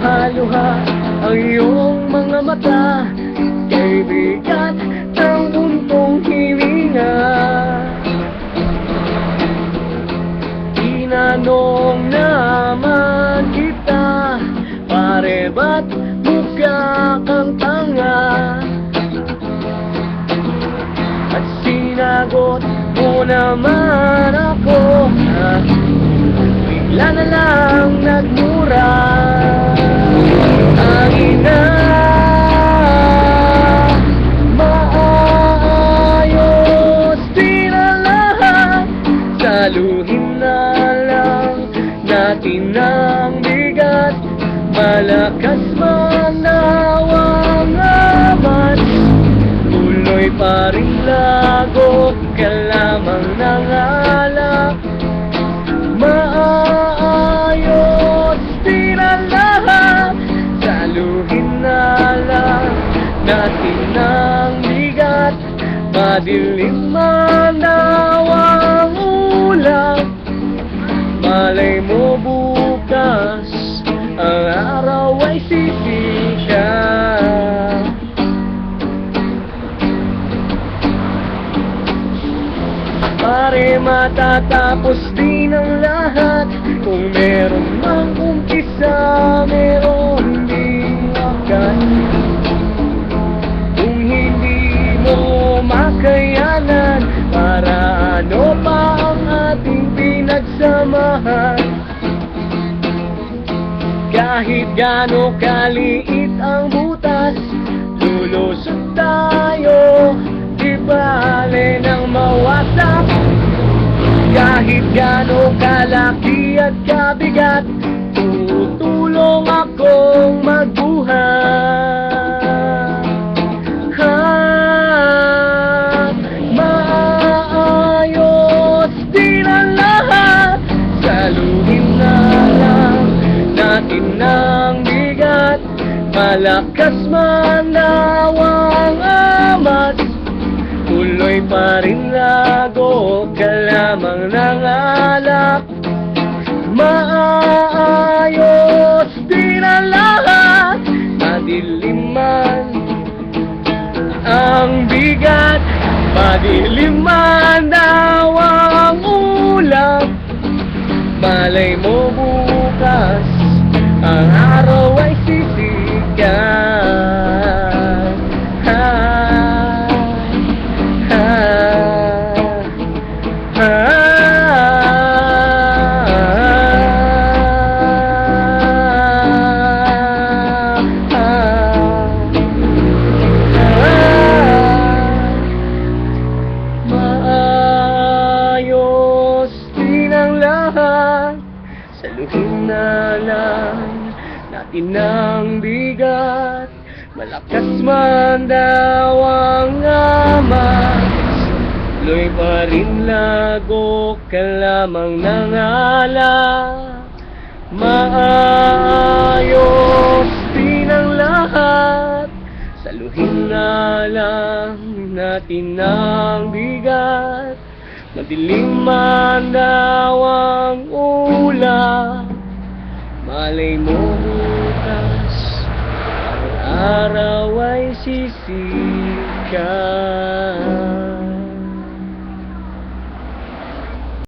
Haluha-luha ang iyong mga mata Kay bigat ng buntong hininga. Tinanong naman kita Pare ba't mukha kang tanga? At sinagot mo naman ako na Bigla na lang nagmura Saluhin na lang natin ang bigat Malakas man natin ang bigat Madilim man ang ulap Malay mo bukas Ang araw ay sisikat Pare matatapos din ang lahat. Kung meron mang umpisa Meron Kahit gaano kaliit ang butas Lulusot tayo. Di bale nang mawasak? Kahit gaano kalaki at kabigat Tutulong akong magbuhat natin ang bigat. Malakas man daw ang amat Tuloy pa rin lago ka lamang ng alak. Maayos din ang lahat Madilim man ang bigat. Madilim man daw ang ulap Malay mo bukas Ang araw ay natin ang bigat Malakas man daw ang amas Tuloy pa rin lago ka lamang ng alak Maayos din ang lahat. Saluhin na lang natin ang bigat. Madilim man daw ang ulap Malay mo araw ay sisikat